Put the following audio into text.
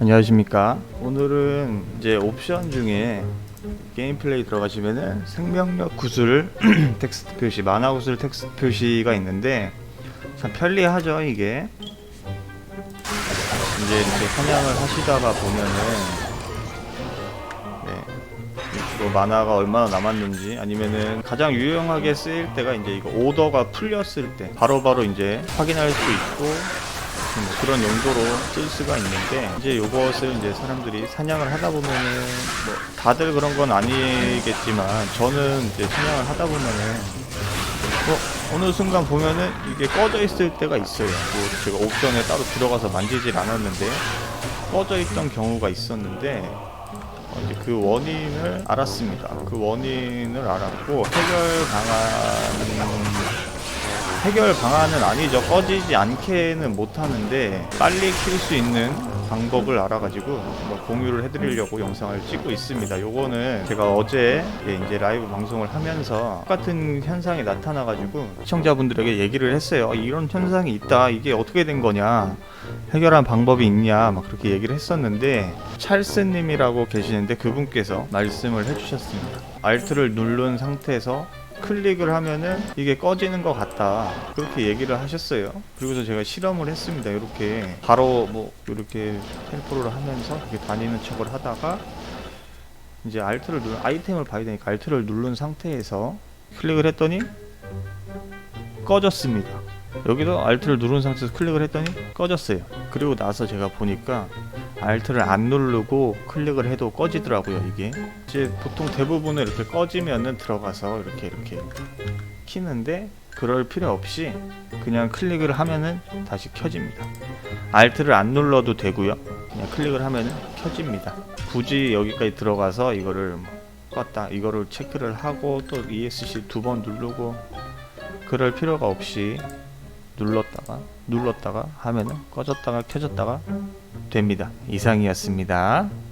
안녕하십니까. 오늘은 이제 옵션 중에 게임 플레이 들어가시면은 생명력 구슬 텍스트 표시 만화 구슬 텍스트 표시가 있는데 참 편리하죠 이게. 이제 이렇게 사냥을 하시다가 보면은 네. 이거 만화가 얼마나 남았는지 아니면은 가장 유용하게 쓰일 때가 이제 이거 오더가 풀렸을 때 바로바로 이제 확인할 수 있고 뭐 그런 용도로 쓸 수가 있는데 이제 이것을 이제 사람들이 사냥을 하다 보면은 뭐 다들 그런 건 아니겠지만 저는 이제 사냥을 하다 보면은 뭐 어느 순간 보면은 이게 꺼져 있을 때가 있어요. 뭐 제가 옵션에 따로 들어가서 만지질 않았는데 꺼져 있던 경우가 있었는데 어, 이제 그 원인을 알았습니다. 그 원인을 알았고 해결 방안 해결 방안은 아니죠. 꺼지지 않게는 못 하는데 빨리 킬수 있는 방법을 알아가지고 뭐 공유를 해드리려고 영상을 찍고 있습니다. 요거는 제가 어제 예, 이제 라이브 방송을 하면서 똑같은 현상이 나타나가지고 시청자분들에게 얘기를 했어요. 어, 이런 현상이 있다. 이게 어떻게 된 거냐? 해결한 방법이 있냐? 막 그렇게 얘기를 했었는데 찰스님이라고 계시는데 그분께서 말씀을 해주셨습니다. 알트를 누른 상태에서 클릭을 하면은 이게 꺼지는 것 같다. 그렇게 얘기를 하셨어요. 그리고서 제가 실험을 했습니다. 이렇게 바로 뭐 이렇게 템포를 하면서 이렇게 다니는 척을 하다가 이제 알트를 누른 아이템을 봐야 되니까 알트를 누른 상태에서 클릭을 했더니 꺼졌습니다. 여기도 알트를 누른 상태에서 클릭을 했더니 꺼졌어요. 그리고 나서 제가 보니까 알트를 안 누르고 클릭을 해도 꺼지더라고요 이게. 이제 보통 대부분은 이렇게 꺼지면은 들어가서 이렇게 이렇게 키는데 그럴 필요 없이 그냥 클릭을 하면은 다시 켜집니다. 알트를 안 눌러도 되고요. 그냥 클릭을 하면은 켜집니다. 굳이 여기까지 들어가서 이거를 뭐 껐다 이거를 체크를 하고 또 ESC 두 번 누르고 그럴 필요가 없이 눌렀다가 눌렀다가 하면은 꺼졌다가 켜졌다가 됩니다. 이상이었습니다.